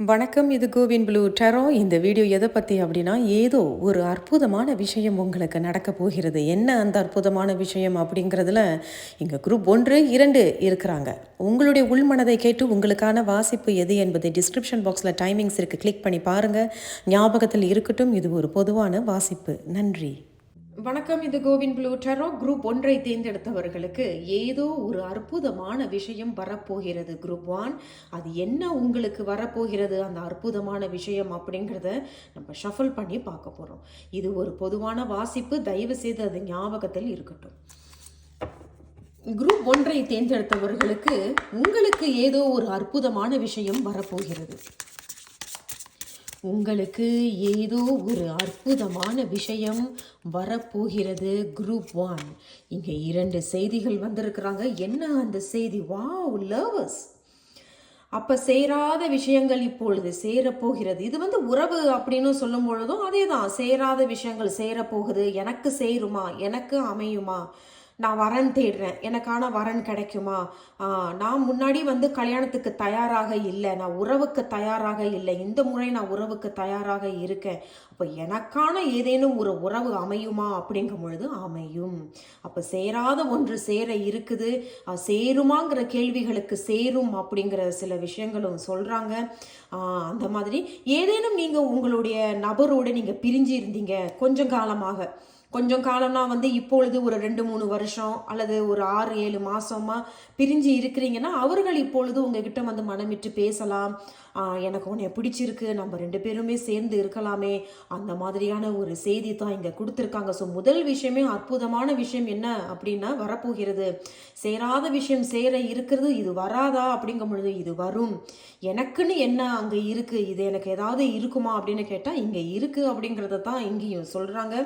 வணக்கம் இது CoWIN blue டெரோ. இந்த வீடியோ எதை பற்றி அப்படின்னா ஏதோ ஒரு அற்புதமான விஷயம் உங்களுக்கு நடக்க போகிறது. என்ன அந்த அற்புதமான விஷயம் அப்படிங்கிறதுல இங்கே குரூப் ஒன்று இரண்டு இருக்கிறாங்க. உங்களுடைய உள்மனதை கேட்டு உங்களுக்கான வாசிப்பு எது என்பதை டிஸ்கிரிப்ஷன் பாக்ஸில் டைமிங்ஸ் இருக்குது கிளிக் பண்ணி பாருங்கள் ஞாபகத்தில் இருக்கட்டும் இது ஒரு பொதுவான வாசிப்பு. நன்றி. வணக்கம் இது கோவின் ப்ளூ குரூப் ஒன்றை தேர்ந்தெடுத்தவர்களுக்கு ஏதோ ஒரு அற்புதமான விஷயம் வரப்போகிறது. குரூப் ஒன் அது என்ன உங்களுக்கு வரப்போகிறது? அந்த அற்புதமான விஷயம் அப்படிங்கிறத நம்ம ஷஃபல் பண்ணி பார்க்க போகிறோம் இது ஒரு பொதுவான வாசிப்பு. தயவு செய்து அது ஞாபகத்தில் இருக்கட்டும். குரூப் ஒன்றை தேர்ந்தெடுத்தவர்களுக்கு உங்களுக்கு ஏதோ ஒரு அற்புதமான விஷயம் வரப்போகிறது. உங்களுக்கு ஏதோ ஒரு அற்புதமான விஷயம் வரப்போகிறது. குரூப் ஒன் இங்கே இரண்டு செய்திகள் வந்திருக்கிறாங்க. என்ன அந்த செய்தி? வாவ் லவர்ஸ் அப்போ சேராத விஷயங்கள் இப்பொழுது சேரப்போகிறது. இது வந்து உறவு அப்படின்னு சொல்லும் பொழுதும் அதே தான் சேராத விஷயங்கள் சேரப்போகுது. எனக்கு சேருமா? எனக்கு அமையுமா? நான் வரன் தேடுறேன். எனக்கான வரன் கிடைக்குமா? நான் முன்னாடி வந்து கல்யாணத்துக்கு தயாராக இல்லை. நான் உறவுக்கு தயாராக இல்லை. இந்த முறை நான் உறவுக்கு தயாராக இருக்கேன். அப்போ எனக்கான ஏதேனும் ஒரு உறவு அமையுமா? அப்படிங்கும் பொழுது அமையும். அப்போ சேராத ஒன்று சேர இருக்குது. சேருமாங்கிற கேள்விகளுக்கு சேரும் அப்படிங்கிற சில விஷயங்களும் சொல்கிறாங்க அந்த மாதிரி ஏதேனும் நீங்கள் உங்களுடைய நபரோடு நீங்கள் பிரிஞ்சு இருந்தீங்க கொஞ்சம் காலமாக. கொஞ்சம் காலம்னா வந்து இப்பொழுது ஒரு ரெண்டு மூணு வருஷம் அல்லது ஒரு ஆறு ஏழு மாதமாக பிரிஞ்சு இருக்கிறீங்கன்னா அவர்கள் இப்பொழுது உங்ககிட்ட வந்து மனமிட்டு பேசலாம். எனக்கு உன்னை பிடிச்சிருக்கு நம்ம ரெண்டு பேருமே சேர்ந்து இருக்கலாமே. அந்த மாதிரியான ஒரு செய்தி தான் இங்கே கொடுத்துருக்காங்க. ஸோ முதல் விஷயமே அற்புதமான விஷயம் என்ன அப்படின்னா வரப்போகிறது. சேராத விஷயம் சேர இருக்கிறது இது வராதா அப்படிங்கும் பொழுது இது வரும். எனக்குன்னு என்ன அங்கே இருக்குது இது எனக்கு ஏதாவது இருக்குமா அப்படின்னு கேட்டால் இங்கே இருக்குது அப்படிங்கிறத தான் இங்கேயும் சொல்கிறாங்க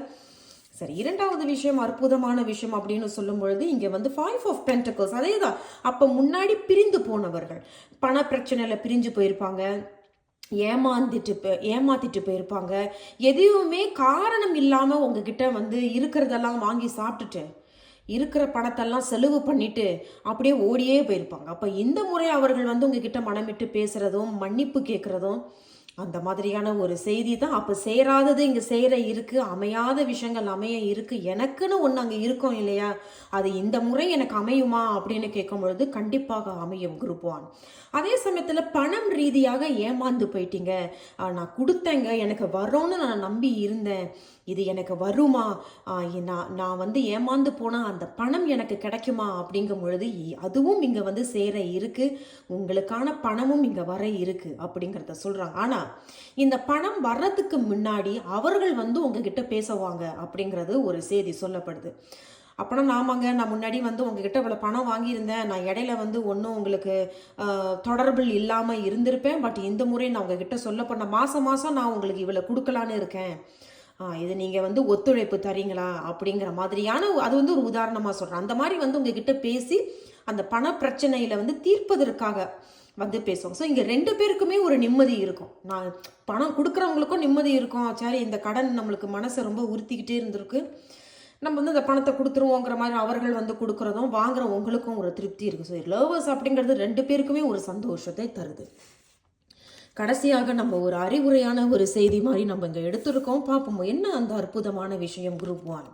சரி இரண்டாவது விஷயம் அற்புதமான விஷயம் அப்படின்னு சொல்லும் பொழுது இங்கே வந்து ஃபைவ் ஆஃப் பென்டக்கல்ஸ் அதே தான் அப்போ முன்னாடி பிரிந்து போனவர்கள். பண பிரச்சனையில் பிரிஞ்சு போயிருப்பாங்க. ஏமாந்துட்டு ஏமாத்திட்டு போயிருப்பாங்க. எதுவுமே காரணம் இல்லாமல் உங்ககிட்ட வந்து இருக்கிறதெல்லாம் வாங்கி சாப்பிட்டுட்டு இருக்கிற பணத்தெல்லாம் செலவு பண்ணிட்டு அப்படியே ஓடியே போயிருப்பாங்க. அப்போ இந்த முறை அவர்கள் வந்து உங்ககிட்ட மனமிட்டு பேசுறதும் மன்னிப்பு கேட்குறதும் அந்த மாதிரியான ஒரு செய்தி தான் அப்போ சேராதது இங்கே சேர இருக்கு அமையாத விஷயங்கள் அமைய இருக்கு எனக்குன்னு ஒன்று அங்கே இருக்கும் இல்லையா? அது இந்த முறை எனக்கு அமையுமா அப்படின்னு கேட்கும் பொழுது கண்டிப்பாக அமையும் குரூப் ஒன் அதே சமயத்தில் பணம் ரீதியாக ஏமாந்து போயிட்டீங்க. நான் கொடுத்தேங்க எனக்கு வரோன்னு நான் நம்பி இருந்தேன். இது எனக்கு வருமா? நான் நான் வந்து ஏமாந்து போனால் அந்த பணம் எனக்கு கிடைக்குமா? அப்படிங்கும் பொழுது இ- அதுவும் இங்கே வந்து சேர இருக்கு. உங்களுக்கான பணமும் இங்கே வர இருக்குது அப்படிங்கிறத சொல்கிறாங்க ஆனால் இந்த பணம் வர்றதுக்கு முன்னாடி அவர்கள் வந்து உங்ககிட்ட பேசுவாங்க அப்படிங்கிறது ஒரு செய்தி சொல்லப்படுது. அப்போனா நாமாங்க நான் முன்னாடி வந்து உங்ககிட்ட இவ்வளோ பணம் வாங்கியிருந்தேன். நான் இடையில வந்து ஒன்றும் உங்களுக்கு தொடர்பில் இல்லாமல் இருந்திருப்பேன். பட் இந்த முறை நான் உங்ககிட்ட சொல்ல போன மாதம் மாதம் நான் உங்களுக்கு இவ்வளோ கொடுக்கலான்னு இருக்கேன். இது நீங்கள் வந்து ஒத்துழைப்பு தரீங்களா? அப்படிங்கிற மாதிரியான அது வந்து ஒரு உதாரணமாக சொல்கிறேன் அந்த மாதிரி வந்து உங்ககிட்ட பேசி அந்த பண பிரச்சனையில் வந்து தீர்ப்பதற்காக வந்து பேசுவோம் ஸோ இங்கே ரெண்டு பேருக்குமே ஒரு நிம்மதி இருக்கும். நான் பணம் கொடுக்குறவங்களுக்கும் நிம்மதி இருக்கும். சரி இந்த கடன் நம்மளுக்கு மனசை ரொம்ப உறுத்திக்கிட்டே இருந்திருக்கு. நம்ம வந்து அந்த பணத்தை கொடுத்துருவோங்கிற மாதிரி அவர்கள் வந்து கொடுக்குறதும் வாங்குற உங்களுக்கும் ஒரு திருப்தி இருக்குது ஸோ லவர்ஸ் அப்படிங்கிறது ரெண்டு பேருக்குமே ஒரு சந்தோஷத்தை தருது. கடைசியாக நம்ம ஒரு அறிவுரையான ஒரு செய்தி மாதிரி நம்ம இங்கே எடுத்திருக்கோம். பார்ப்போம் என்ன அந்த அற்புதமான விஷயம் குரூப் ஒன்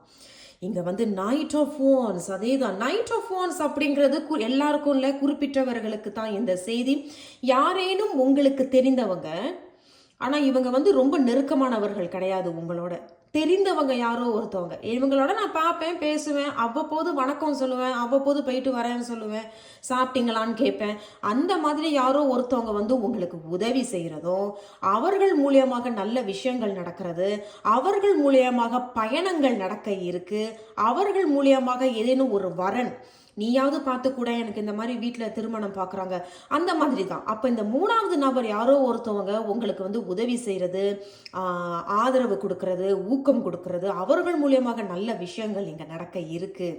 இங்கே வந்து நைட் ஆஃப் வான்ஸ் அதே தான் நைட் ஆஃப் வான்ஸ் அப்படிங்கிறது கு- எல்லாருக்கும் இல்லை குறிப்பிட்டவர்களுக்கு தான் இந்த செய்தி. யாரேனும் உங்களுக்கு தெரிந்தவங்க ஆனால் இவங்க வந்து ரொம்ப நெருக்கமானவர்கள் கிடையாது உங்களோட. தெரிந்தவங்க யாரோ ஒருத்தவங்க. இவங்களோட நான் பார்ப்பேன் பேசுவேன் அவ்வப்போது வணக்கம் சொல்லுவேன் அவ்வப்போது போயிட்டு வரேன்னு சொல்லுவேன் சாப்பிட்டீங்களான்னு கேட்பேன். அந்த மாதிரி யாரோ ஒருத்தவங்க வந்து உங்களுக்கு உதவி செய்கிறதும் அவர்கள் மூலியமாக நல்ல விஷயங்கள் நடக்கிறது அவர்கள் மூலியமாக பயணங்கள் நடக்க இருக்கு அவர்கள் மூலியமாக ஏதேனும் ஒரு வரன் நீயாவது பார்த்து கூட எனக்கு இந்த மாதிரி வீட்டில் திருமணம் பார்க்குறாங்க அந்த மாதிரி தான் அப்போ இந்த மூணாவது நபர் யாரோ ஒருத்தவங்க உங்களுக்கு வந்து உதவி செய்கிறது ஆதரவு கொடுக்கறது ஊக்கம் கொடுக்கறது அவர்கள் மூலியமாக நல்ல விஷயங்கள் இங்கே நடக்க இருக்கு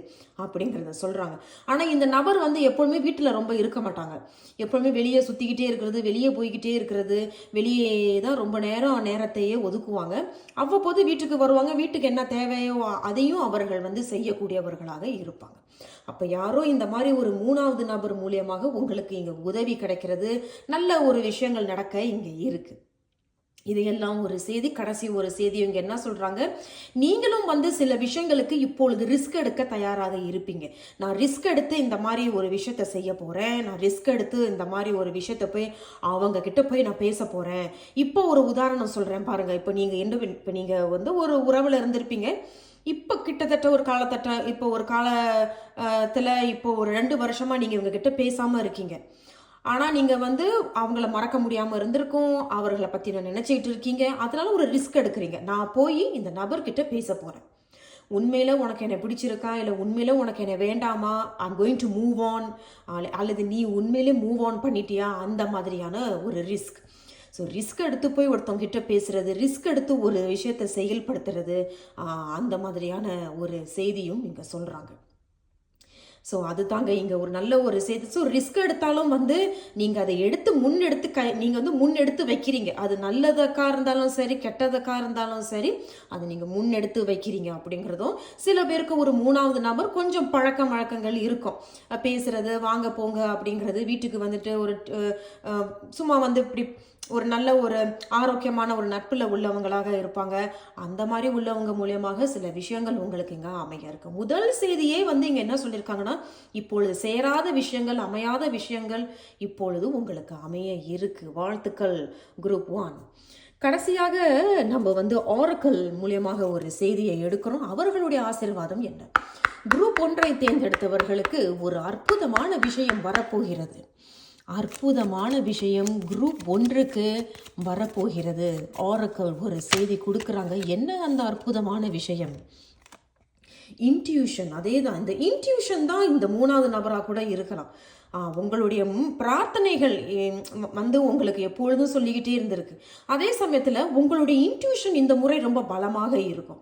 அப்படிங்கிறத சொல்கிறாங்க ஆனால் இந்த நபர் வந்து எப்பொழுதுமே வீட்டில் ரொம்ப இருக்க மாட்டாங்க. எப்பொழுதுமே வெளியே சுற்றிக்கிட்டே இருக்கிறது வெளியே போய்கிட்டே இருக்கிறது வெளியே தான் ரொம்ப நேரம் நேரத்தையே ஒதுக்குவாங்க. அவ்வப்போது வீட்டுக்கு வருவாங்க. வீட்டுக்கு என்ன தேவையோ அதையும் அவர்கள் வந்து செய்யக்கூடியவர்களாக இருப்பாங்க. அப்போ யாரோ இந்த மாதிரி ஒரு மூணாவது நபர் மூலியமாக உங்களுக்கு இங்கே உதவி கிடைக்கிறது. நல்ல ஒரு விஷயங்கள் நடக்க இங்கே இருக்குது இதையெல்லாம் ஒரு செய்தி கடைசி ஒரு செய்தி இவங்க என்ன சொல்கிறாங்க நீங்களும் வந்து சில விஷயங்களுக்கு இப்பொழுது ரிஸ்க் எடுக்க தயாராக இருப்பீங்க. நான் ரிஸ்க் எடுத்து இந்த மாதிரி ஒரு விஷயத்த செய்ய போகிறேன் நான் ரிஸ்க் எடுத்து இந்த மாதிரி ஒரு விஷயத்த போய் அவங்க கிட்ட போய் நான் பேச போகிறேன் இப்போ ஒரு உதாரணம் சொல்கிறேன் பாருங்கள் இப்போ நீங்கள் என்ன இப்போ நீங்கள் வந்து ஒரு உறவில் இருந்திருப்பீங்க. இப்போ கிட்டத்தட்ட ஒரு காலத்தட்ட இப்போ ஒரு காலத்தில் இப்போ ஒரு ரெண்டு வருஷமாக நீங்கள் இவங்க கிட்ட இருக்கீங்க. ஆனால் நீங்கள் வந்து அவங்கள மறக்க முடியாமல் இருந்திருக்கும் அவர்களை பற்றி நான் நினச்சிக்கிட்டு இருக்கீங்க. அதனால ஒரு ரிஸ்க் எடுக்கிறீங்க. நான் போய் இந்த நபர்கிட்ட பேச போகிறேன் உண்மையில உனக்கு என்னை பிடிச்சிருக்கா? இல்லை உண்மையில உனக்கு என்னை வேண்டாமா? I'm going to move on அல்லது நீ உண்மையிலே மூவ் ஆன் பண்ணிட்டியா? அந்த மாதிரியான ஒரு ரிஸ்க். ஸோ ரிஸ்க் எடுத்து போய் ஒருத்தவங்கிட்ட கிட்ட ரிஸ்க் எடுத்து ஒரு விஷயத்தை செயல்படுத்துறது அந்த மாதிரியான ஒரு செய்தியும் இங்கே சொல்கிறாங்க ஸோ அது தாங்க இங்கே ஒரு நல்ல ஒரு செய்தி. ஸோ ரிஸ்க் எடுத்தாலும் வந்து நீங்கள் அதை எடுத்து முன்னெடுத்து க நீங்கள் வந்து முன்னெடுத்து வைக்கிறீங்க. அது நல்லதக்கா இருந்தாலும் சரி கெட்டதுக்காக இருந்தாலும் சரி அதை நீங்கள் முன்னெடுத்து வைக்கிறீங்க அப்படிங்கிறதும் சில பேருக்கு ஒரு மூணாவது நபர் கொஞ்சம் பழக்க வழக்கங்கள் இருக்கும். பேசுகிறது வாங்க போங்க அப்படிங்கிறது வீட்டுக்கு வந்துட்டு ஒரு சும்மா வந்து இப்படி ஒரு நல்ல ஒரு ஆரோக்கியமான ஒரு நட்பில் உள்ளவங்களாக இருப்பாங்க. அந்த மாதிரி உள்ளவங்க மூலியமாக சில விஷயங்கள் உங்களுக்கு இங்கே அமைய இருக்கு. முதல் செய்தியே வந்து இங்கே என்ன சொல்லியிருக்காங்கன்னா இப்பொழுது சேராத விஷயங்கள் அமையாத விஷயங்கள் இப்பொழுது உங்களுக்கு அமைய இருக்கு. வாழ்த்துக்கள் குரூப் ஒன். கடைசியாக நம்ம வந்து ஆரக்கல் மூலியமாக ஒரு செய்தியை எடுக்கிறோம். அவர்களுடைய ஆசீர்வாதம் என்ன? குரூப் ஒன்றை தேர்ந்தெடுத்தவர்களுக்கு ஒரு அற்புதமான விஷயம் வரப்போகிறது. அற்புதமான விஷயம் குரூப் ஒன்றுக்கு வரப்போகிறது. ஆரக்கல் ஒரு செய்தி கொடுக்குறாங்க. என்ன அந்த அற்புதமான விஷயம்? இன்ட்யூஷன் அதே தான் இந்த இன்ட்யூஷன் தான் இந்த மூணாவது நபராக கூட இருக்கலாம். உங்களுடைய பிரார்த்தனைகள் வந்து உங்களுக்கு எப்பொழுதும் சொல்லிக்கிட்டே இருந்திருக்கு. அதே சமயத்தில் உங்களுடைய இன்ட்யூஷன் இந்த முறை ரொம்ப பலமாக இருக்கும்.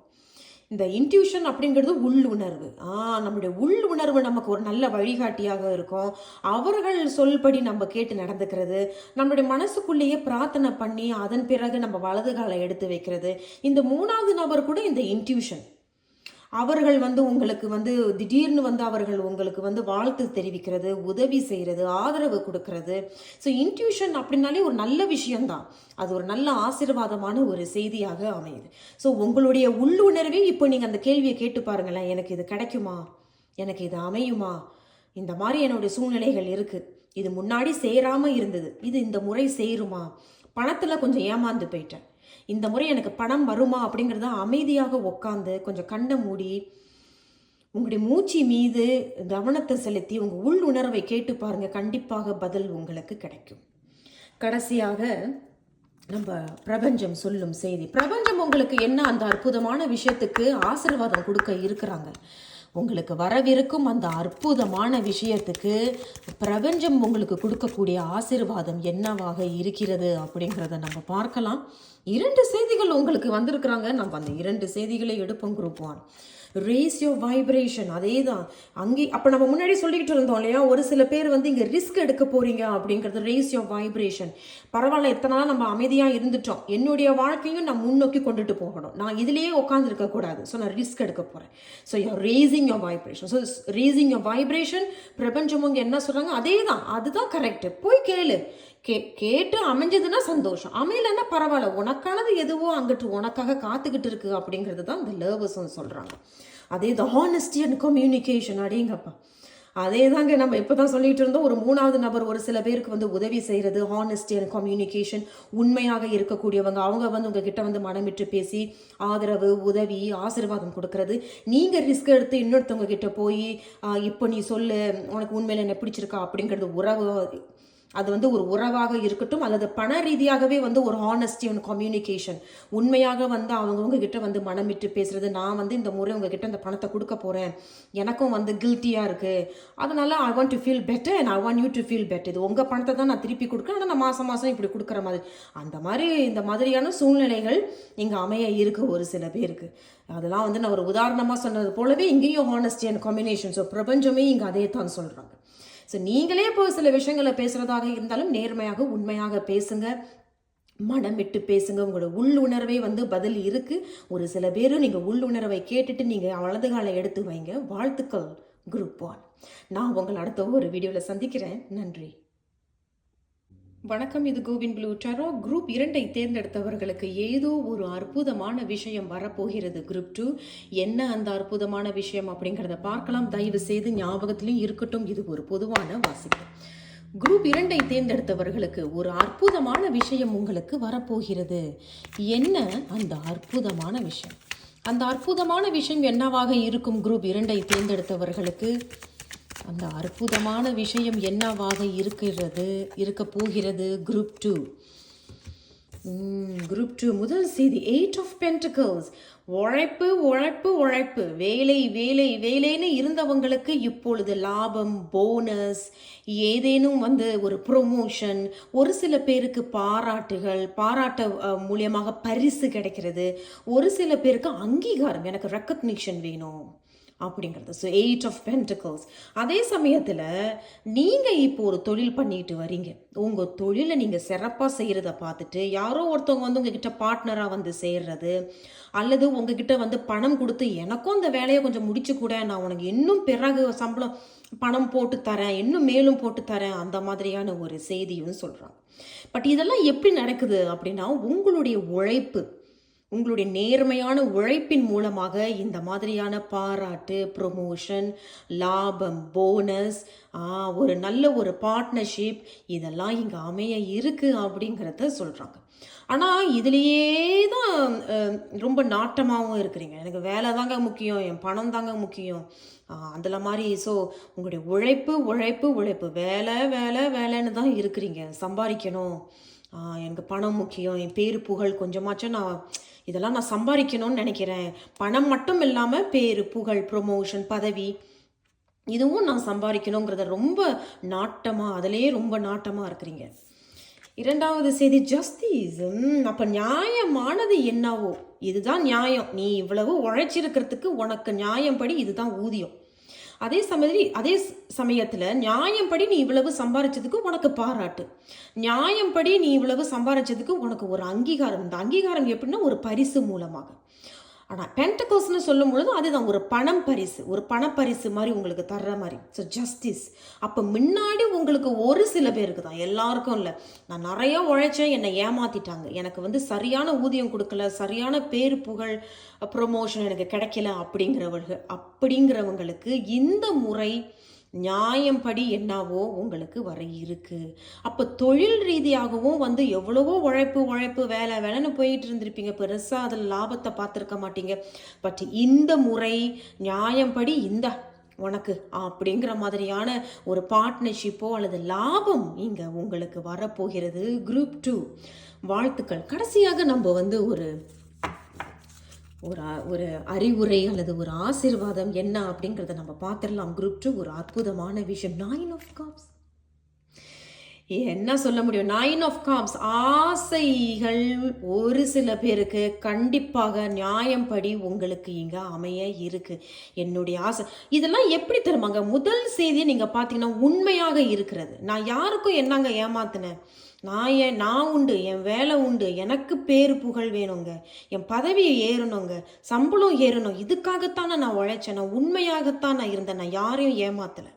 இந்த இன்ட்யூஷன் அப்படிங்கிறது உள்ளுணர்வு. ஆ நம்மளுடைய உணர்வு நமக்கு ஒரு நல்ல வழிகாட்டியாக இருக்கும். அவர்கள் சொல்படி நம்ம கேட்டு நடந்துக்கிறது. நம்மளுடைய மனசுக்குள்ளேயே பிரார்த்தனை பண்ணி அதன் பிறகு நம்ம வலது காலை எடுத்து வைக்கிறது. இந்த மூணாவது நபர் கூட இந்த இன்ட்யூஷன் அவர்கள் வந்து உங்களுக்கு வந்து திடீர்னு வந்து அவர்கள் உங்களுக்கு வந்து வாழ்த்து தெரிவிக்கிறது உதவி செய்கிறது ஆதரவு கொடுக்கறது. ஸோ இன்ட்யூஷன் அப்படின்னாலே ஒரு நல்ல விஷயம்தான். அது ஒரு நல்ல ஆசீர்வாதமான ஒரு செய்தியாக அமையுது. ஸோ உங்களுடைய உள்ளுணர்வே இப்போ நீங்கள் அந்த கேள்வியை கேட்டு பாருங்களேன். எனக்கு இது கிடைக்குமா? எனக்கு இது அமையுமா? இந்த மாதிரி என்னுடைய சூழ்நிலைகள் இருக்குது இது முன்னாடி சேராமல் இருந்தது. இது இந்த முறை சேருமா? பணத்தில் கொஞ்சம் ஏமாந்து போயிட்டேன். இந்த முறை எனக்கு பணம் வருமா அப்படிங்கிறத அமைதியாக உக்காந்து கொஞ்சம் கண்ணை மூடி உங்களுடைய மூச்சு மீது கவனத்தை செலுத்தி உங்கள் உள் உணர்வை கேட்டு பாருங்க. கண்டிப்பாக பதில் உங்களுக்கு கிடைக்கும். கடைசியாக நம்ம பிரபஞ்சம் சொல்லும் செய்தி. பிரபஞ்சம் உங்களுக்கு என்ன அந்த அற்புதமான விஷயத்துக்கு ஆசீர்வாதம் கொடுக்க இருக்கிறாங்க. உங்களுக்கு வரவிருக்கும் அந்த அற்புதமான விஷயத்துக்கு பிரபஞ்சம் உங்களுக்கு கொடுக்கக்கூடிய ஆசீர்வாதம் என்னவாக இருக்கிறது அப்படிங்கிறத நம்ம பார்க்கலாம். இரண்டு செய்திகள் உங்களுக்கு வந்திருக்கிறாங்க. நம்ம அந்த இரண்டு செய்திகளை எடுப்போம். Group one raise your vibration அதே தான் அங்கே அப்போ நம்ம முன்னாடி சொல்லிக்கிட்டு இருந்தோம் இல்லையா? ஒரு சில பேர் வந்து இங்கே ரிஸ்க் எடுக்க போறீங்க அப்படிங்கிறது ரேஸ் யோர் வைப்ரேஷன் பரவாயில்ல எத்தனை நாள் நம்ம அமைதியாக இருந்துட்டோம். என்னுடைய வாழ்க்கையும் நான் முன்னோக்கி கொண்டுட்டு போகணும். நான் இதுலேயே உட்காந்துருக்க கூடாது. ஸோ நான் ரிஸ்க் எடுக்க போகிறேன் so your raising your vibration so raising your vibration பிரபஞ்சம் இங்கே என்ன சொல்கிறாங்க அதே தான் அதுதான் கரெக்ட் போய் கேளு. கே கேட்டு அமைஞ்சதுன்னா சந்தோஷம். அமையலன்னா பரவாயில்ல. உனக்கானது எதுவோ அங்கிட்டு உனக்காக காத்துக்கிட்டு இருக்கு அப்படிங்கிறது தான் இந்த லேர்வர்ஸ்னு சொல்கிறாங்க அதே தான் ஹானஸ்டி அண்ட் கம்யூனிகேஷன் அடேங்கப்பா. அதே தாங்க நம்ம இப்போ தான் சொல்லிட்டு இருந்தோம். ஒரு மூணாவது நபர் ஒரு சில பேருக்கு வந்து உதவி செய்கிறது ஹானஸ்டி அண்ட் கம்யூனிகேஷன் உண்மையாக இருக்கக்கூடியவங்க. அவங்க வந்து உங்ககிட்ட வந்து மனமிட்டு பேசி ஆதரவு உதவி ஆசீர்வாதம் கொடுக்கறது. நீங்கள் ரிஸ்க் எடுத்து இன்னொருத்தவங்க கிட்ட போய் இப்போ நீ சொல்லு. உனக்கு உண்மையில் என்ன பிடிச்சிருக்கா? அப்படிங்கிறது உறவு அது வந்து ஒரு உறவாக இருக்கட்டும் அல்லது பண ரீதியாகவே வந்து ஒரு ஹானஸ்டி ஒன் கம்யூனிகேஷன் உண்மையாக வந்து அவங்கவுங்க கிட்ட வந்து மனமிட்டு பேசுறது நான் வந்து இந்த முறை உங்ககிட்ட இந்த பணத்தை கொடுக்க போறேன். எனக்கும் வந்து கில்ட்டியாக இருக்கு. அதனால I want to feel better and I want you to feel better இது உங்க பணத்தை தான் நான் திருப்பி கொடுக்குறேன். ஆனால் நான் மாசம் மாசம் இப்படி கொடுக்குற மாதிரி. அந்த மாதிரி இந்த மாதிரியான சூழ்நிலைகள் இங்க அமைய இருக்கு ஒரு சில பேருக்கு. அதெல்லாம் வந்து நான் ஒரு உதாரணமாக சொன்னது போலவே இங்கேயும் ஹானஸ்டி அண்ட் காம்பினேஷன் ஸோ பிரபஞ்சமே இங்கே அதே தான் சொல்கிறாங்க ஸோ நீங்களே இப்போ சில விஷயங்களை பேசுகிறதாக இருந்தாலும் நேர்மையாக உண்மையாக பேசுங்க. மனம் விட்டு பேசுங்க. உங்களோட உள்ளுணர்வே வந்து பதில் இருக்குது ஒரு சில பேரும் நீங்கள் உள்ளுணர்வை கேட்டுட்டு நீங்கள் வலது காலை எடுத்து வைங்க. வாழ்த்துக்கள் குரூப் ஒன். நான் உங்களை அடுத்த ஒரு வீடியோவில் சந்திக்கிறேன். நன்றி. வணக்கம் இது கோவின் ப்ளூ டரோ. குரூப் இரண்டை தேர்ந்தெடுத்தவர்களுக்கு ஏதோ ஒரு அற்புதமான விஷயம் வரப்போகிறது. குரூப் டூ என்ன அந்த அற்புதமான விஷயம் அப்படிங்கிறத பார்க்கலாம். தயவு செய்து ஞாபகத்திலையும் இருக்கட்டும். இது ஒரு பொதுவான வாசிப்பு. குரூப் இரண்டை தேர்ந்தெடுத்தவர்களுக்கு ஒரு அற்புதமான விஷயம் உங்களுக்கு வரப்போகிறது. என்ன அந்த அற்புதமான விஷயம்? அந்த அற்புதமான விஷயம் என்னவாக இருக்கும் குரூப் இரண்டை தேர்ந்தெடுத்தவர்களுக்கு? அந்த அற்புதமான விஷயம் என்னவாக இருக்கிறது இருக்க போகிறது? குரூப் டூ குரூப் டூ முதல் செய்தி. எயிட் ஆஃப் பென்டிகல்ஸ் உழைப்பு உழைப்பு உழைப்பு. வேலை வேலை வேலைன்னு இருந்தவங்களுக்கு இப்பொழுது லாபம் போனஸ் ஏதேனும் வந்து ஒரு ப்ரொமோஷன் ஒரு சில பேருக்கு பாராட்டுகள் பாராட்ட மூலியமாக பரிசு கிடைக்கிறது. ஒரு சில பேருக்கு அங்கீகாரம் எனக்கு ரெக்கக்னிஷன் வேணும். அப்படிங்கிறது. ஸோ எயிட் ஆஃப் பென்டிகல்ஸ் அதே சமயத்தில் நீங்கள் இப்போ ஒரு தொழில் பண்ணிட்டு வரீங்க. உங்கள் தொழிலை நீங்கள் சிறப்பாக செய்கிறத பார்த்துட்டு யாரோ ஒருத்தவங்க வந்து உங்ககிட்ட பார்ட்னராக வந்து சேர்றது அல்லது உங்ககிட்ட வந்து பணம் கொடுத்து எனக்கும் அந்த வேலையை கொஞ்சம் முடிச்சு கூட நான் உனக்கு இன்னும் பிறகு சம்பளம் பணம் போட்டு தரேன் இன்னும் மேலும் போட்டு தரேன் அந்த மாதிரியான ஒரு செய்தியும் சொல்கிறாங்க பட் இதெல்லாம் எப்படி நடக்குது அப்படின்னா உங்களுடைய உழைப்பு உங்களுடைய நேர்மையான உழைப்பின் மூலமாக இந்த மாதிரியான பாராட்டு ப்ரொமோஷன் லாபம் போனஸ் ஒரு நல்ல ஒரு பார்ட்னர்ஷிப் இதெல்லாம் இங்கே அமைய இருக்குது அப்படிங்கிறத சொல்கிறாங்க ஆனால் இதுலேயே தான் ரொம்ப நாட்டமாகவும் இருக்கிறீங்க. எனக்கு வேலை தாங்க முக்கியம் என் பணம் தாங்க முக்கியம். அதில் மாதிரி ஸோ உங்களுடைய உழைப்பு உழைப்பு உழைப்பு. வேலை வேலை வேலைன்னு தான் இருக்கிறீங்க. சம்பாதிக்கணும். எனக்கு பணம் முக்கியம் என் பேர் புகழ் கொஞ்சமாச்சும் நான் இதெல்லாம் நான் சம்பாதிக்கணும்னு நினைக்கிறேன். பணம் மட்டும் இல்லாமல் பேர் புகழ் ப்ரொமோஷன் பதவி இதுவும் நான் சம்பாதிக்கணுங்கிறத ரொம்ப நாட்டமாக அதிலேயே ரொம்ப நாட்டமாக இருக்கிறீங்க. இரண்டாவது செய்தி ஜஸ்டிஸ் அப்போ நியாயமானது என்னவோ? இதுதான் நியாயம். நீ இவ்வளவு உழைச்சிருக்கிறதுக்கு உனக்கு நியாயம்படி இதுதான் ஊதியம். அதே சமயத்தில் அதே சமயத்தில் நியாயம்படி நீ இவ்வளவு சம்பாரிச்சதுக்கு உனக்கு பாராட்டு. நியாயம்படி நீ இவ்வளவு சம்பாரிச்சதுக்கு உனக்கு ஒரு அங்கீகாரம். இந்த அங்கீகாரம் எப்படின்னா ஒரு பரிசு மூலமாக. ஆனால் பென்டகோஸ்னு சொல்லும் பொழுது அதுதான் ஒரு பணம் பரிசு. ஒரு பணப்பரிசு மாதிரி உங்களுக்கு தர்ற மாதிரி. ஸோ ஜஸ்டிஸ் அப்போ முன்னாடி உங்களுக்கு ஒரு சில பேருக்கு தான். எல்லாருக்கும் இல்லை. நான் நிறைய உழைச்சேன் என்னை ஏமாத்திட்டாங்க. எனக்கு வந்து சரியான ஊதியம் கொடுக்கல சரியான பேர் புகழ் ப்ரொமோஷன் எனக்கு கிடைக்கல அப்படிங்கிறவர்கள் அப்படிங்கிறவங்களுக்கு இந்த முறை நியாயம்படி என்னவோ உங்களுக்கு வர இருக்கு. அப்போ தொழில் ரீதியாகவும் வந்து எவ்வளவோ உழைப்பு உழைப்பு வேலை வேலைன்னு போயிட்டு இருந்திருப்பீங்க. பெருசாக அதில் லாபத்தை பார்த்துருக்க மாட்டீங்க. பட் இந்த முறை நியாயம்படி இந்த உனக்கு அப்படிங்கிற மாதிரியான ஒரு பார்ட்னர்ஷிப்போ அல்லது லாபம் இங்கே உங்களுக்கு வரப்போகிறது. குரூப் டூ வாழ்த்துக்கள். கடைசியாக நம்ம வந்து ஒரு ஒரு ஒரு அறிவுரை அல்லது ஒரு ஆசீர்வாதம் என்ன அப்படிங்கிறத நம்ம பார்த்துடலாம். குரூப் டூ ஒரு அற்புதமான விஷயம். நைன் ஆஃப் காப்ஸ் என்ன சொல்ல முடியும்? நைன் ஆஃப் காப்ஸ் ஆசைகள் ஒரு சில பேருக்கு கண்டிப்பாக நியாயம்படி உங்களுக்கு இங்கே அமைய இருக்கு. என்னுடைய ஆசை. இதெல்லாம் எப்படி தருமாங்க? முதல் செய்தியை நீங்கள் பார்த்தீங்கன்னா உண்மையாக இருக்கிறது. நான் யாருக்கும் என்னங்க ஏமாத்தினேன்? நான் என் நான் உண்டு என் வேலை உண்டு எனக்கு பேர் புகழ் வேணுங்க. என் பதவியை ஏறணுங்க சம்பளம் ஏறணும். இதுக்காகத்தான் நான் உழைச்சேன் நான் உண்மையாகத்தான் நான் இருந்தேன் நான் யாரையும் ஏமாத்தலை.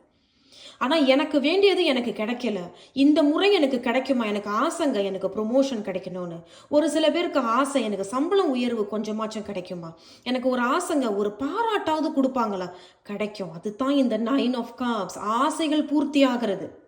ஆனால் எனக்கு வேண்டியது எனக்கு கிடைக்கல. இந்த முறை எனக்கு கிடைக்குமா? எனக்கு ஆசைங்க எனக்கு ப்ரொமோஷன் கிடைக்கணும்னு. ஒரு சில பேருக்கு ஆசை எனக்கு சம்பளம் உயர்வு கொஞ்சமாச்சும் கிடைக்குமா? எனக்கு ஒரு ஆசைங்க ஒரு பாராட்டாவது கொடுப்பாங்களா? கிடைக்கும். அதுதான் இந்த நைன் ஆஃப் காப்ஸ் ஆசைகள் பூர்த்தி ஆகிறது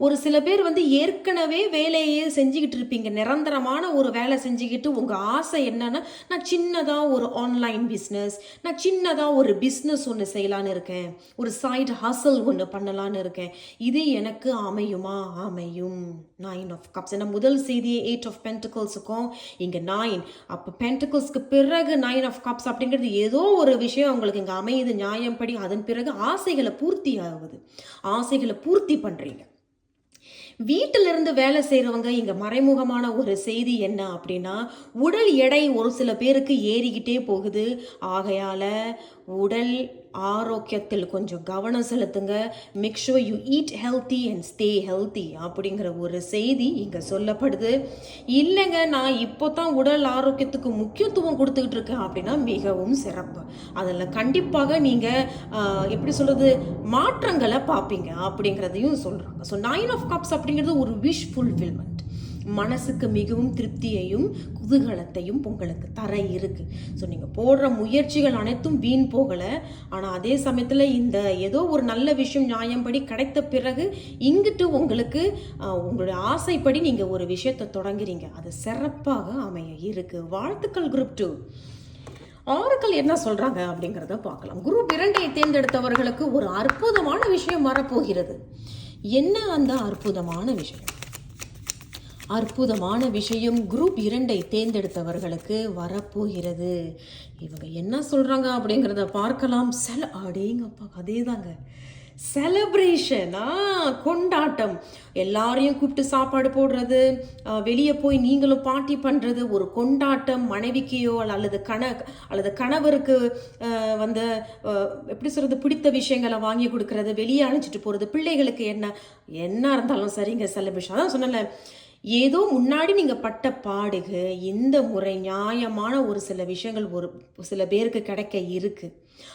ஒரு சில பேர் வந்து ஏற்கனவே வேலையே செஞ்சுக்கிட்டு இருப்பீங்க. நிரந்தரமான ஒரு வேலை செஞ்சுக்கிட்டு உங்கள் ஆசை என்னன்னா நான் சின்னதாக ஒரு ஆன்லைன் பிஸ்னஸ் நான் சின்னதாக ஒரு பிஸ்னஸ் ஒன்று செய்யலான்னு இருக்கேன். ஒரு சைடு ஹசல் ஒன்று பண்ணலான்னு இருக்கேன். இது எனக்கு அமையுமா? அமையும். நைன் ஆஃப் கப்ஸ் ஏன்னா முதல் செய்தியே எயிட் ஆஃப் பென்டிகல்ஸுக்கும் இங்கே நைன் அப்போ பென்டிகல்ஸ்க்கு பிறகு நைன் ஆஃப் கப்ஸ் அப்படிங்கிறது ஏதோ ஒரு விஷயம் உங்களுக்கு இங்கே அமையுது. நியாயம்படி அதன் பிறகு ஆசைகளை பூர்த்தி ஆகுது ஆசைகளை பூர்த்தி பண்ணுறீங்க வீட்டிலிருந்து வேலை செய்கிறவங்க இங்கே மறைமுகமான ஒரு செய்தி என்ன அப்படின்னா உடல் எடை ஒரு சில பேருக்கு ஏறிக்கிட்டே போகுது. ஆகையால் உடல் ஆரோக்கியத்தில் கொஞ்சம் கவனம் செலுத்துங்க. Make sure you eat healthy and stay healthy அப்படிங்கிற ஒரு செய்தி இங்கே சொல்லப்படுது. இல்லைங்க நான் இப்போ தான் உடல் ஆரோக்கியத்துக்கு முக்கியத்துவம் கொடுத்துக்கிட்டு இருக்கேன் அப்படின்னா மிகவும் சிறப்பு. அதில் கண்டிப்பாக நீங்கள் எப்படி சொல்கிறது மாற்றங்களை பார்ப்பீங்க அப்படிங்கிறதையும் சொல்கிறாங்க ஸோ நைன் ஆஃப் கப்ஸ் அப்படிங்கிறது ஒரு விஷ் ஃபுல்ஃபில்மெண்ட் மனசுக்கு மிகவும் திருப்தியையும் குதூகலத்தையும் உங்களுக்கு தர இருக்கு. ஸோ நீங்கள் போடுற முயற்சிகள் அனைத்தும் வீண் போகலை. ஆனால் அதே சமயத்தில் இந்த ஏதோ ஒரு நல்ல விஷயம் நியாயம்படி கிடைத்த பிறகு இங்கிட்டு உங்களுக்கு உங்களுடைய ஆசைப்படி நீங்கள் ஒரு விஷயத்தை தொடங்குறீங்க. அது சிறப்பாக அமைய இருக்கு. வாழ்த்துக்கள் குரூப் டூ ஆறுக்கள் என்ன சொல்றாங்க அப்படிங்கிறத பார்க்கலாம். குரூப் இரண்டை தேர்ந்தெடுத்தவர்களுக்கு ஒரு அற்புதமான விஷயம் வரப்போகிறது. என்ன அந்த அற்புதமான விஷயம்? அற்புதமான விஷயம். குரூப் இரண்டை தேர்ந்தெடுத்தவர்களுக்கு வரப்போகிறது. இவங்க என்ன சொல்கிறாங்க அப்படிங்கிறத பார்க்கலாம். செல அடேங்கப்பா அதே தாங்க செலப்ரேஷனா கொண்டாட்டம். எல்லாரையும் கூப்பிட்டு சாப்பாடு போடுறது வெளியே போய் நீங்களும் பாட்டி பண்ணுறது ஒரு கொண்டாட்டம் மனைவிக்கையோ அல்லது கண அல்லது கணவருக்கு வந்த வந்து எப்படி சொல்கிறது பிடித்த விஷயங்களை வாங்கி கொடுக்கறது வெளியே அழைச்சிட்டு போகிறது பிள்ளைகளுக்கு என்ன என்ன இருந்தாலும் சரிங்க செலப்ரேஷன் அதான் சொன்னல ஏதோ முன்னாடி நீங்கள் பட்ட பாடுகு இந்த முறை நியாயமான ஒரு சில விஷயங்கள் ஒரு சில பேருக்கு கிடைக்க இருக்கு.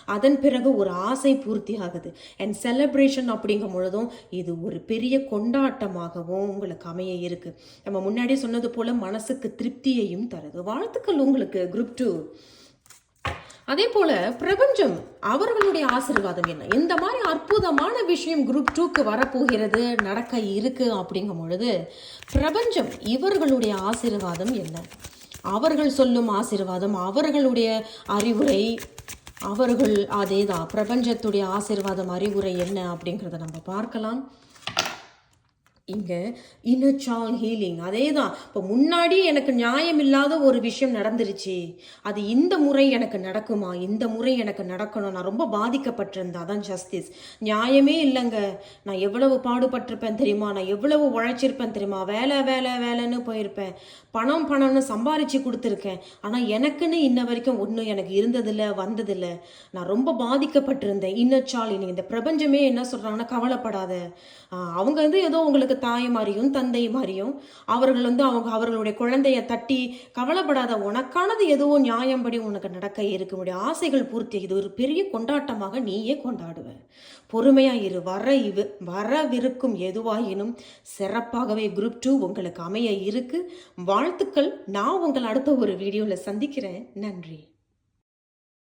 அதன் பிறகு ஒரு ஆசை பூர்த்தி ஆகுது. அண்ட் செலப்ரேஷன் அப்படிங்கும் பொழுதும் இது ஒரு பெரிய கொண்டாட்டமாகவும் உங்களுக்கு அமைய இருக்குது நம்ம முன்னாடி சொன்னது போல் மனசுக்கு திருப்தியையும் தருது. வாழ்த்துக்கள் உங்களுக்கு குரூப் டூ அதே போல பிரபஞ்சம் அவர்களுடைய ஆசீர்வாதம் என்ன? இந்த மாதிரி அற்புதமான விஷயம் குரூப் டூக்கு வரப்போகிறது நடக்க இருக்கு அப்படிங்கும் பொழுது பிரபஞ்சம் இவர்களுடைய ஆசீர்வாதம் என்ன? அவர்கள் சொல்லும் ஆசீர்வாதம் அவர்களுடைய அறிவுரை அவர்கள் அதேதான் பிரபஞ்சத்துடைய ஆசீர்வாதம் அறிவுரை என்ன அப்படிங்கிறத நம்ம பார்க்கலாம். இங்கே இன்னர் சால் ஹீலிங் அதே தான் இப்போ முன்னாடி எனக்கு நியாயம் இல்லாத ஒரு விஷயம் நடந்துருச்சு. அது இந்த முறை எனக்கு நடக்குமா? இந்த முறை எனக்கு நடக்கணும். நான் ரொம்ப பாதிக்கப்பட்டிருந்தேன். தான் ஜஸ்டிஸ் நியாயமே இல்லைங்க. நான் எவ்வளவு பாடுபட்டிருப்பேன் தெரியுமா? நான் எவ்வளவு உழைச்சிருப்பேன் தெரியுமா? வேலை வேலை வேலைன்னு போயிருப்பேன். பணம் பணம்னு சம்பாரிச்சு கொடுத்துருக்கேன். ஆனால் எனக்குன்னு இன்ன வரைக்கும் ஒன்றும் எனக்கு இருந்ததில்லை வந்ததில்லை. நான் ரொம்ப பாதிக்கப்பட்டிருந்தேன். இன்னர் சாலினி இந்த பிரபஞ்சமே என்ன சொல்கிறாங்கன்னா கவலைப்படாத. அவங்க வந்து ஏதோ உங்களுக்கு தாய் மாதிரியும் தந்தை மாதிரியும் அவர்கள் வந்து அவங்க அவர்களுடைய குழந்தைய தட்டி கவலைப்படாத உனக்கானது ஏதோ நியாயம்படி உனக்கு நடக்க இருக்க. முடியும் ஆசைகள் பூர்த்தி இது ஒரு பெரிய கொண்டாட்டமாக நீயே கொண்டாடுவ. பொறுமையா இரு வர இவ வரவிருக்கும் எதுவாயினும் சிறப்பாகவே குரூப் டூ உங்களுக்கு அமைய இருக்கு. வாழ்த்துக்கள். நான் உங்களை அடுத்த ஒரு வீடியோவில் சந்திக்கிறேன். நன்றி.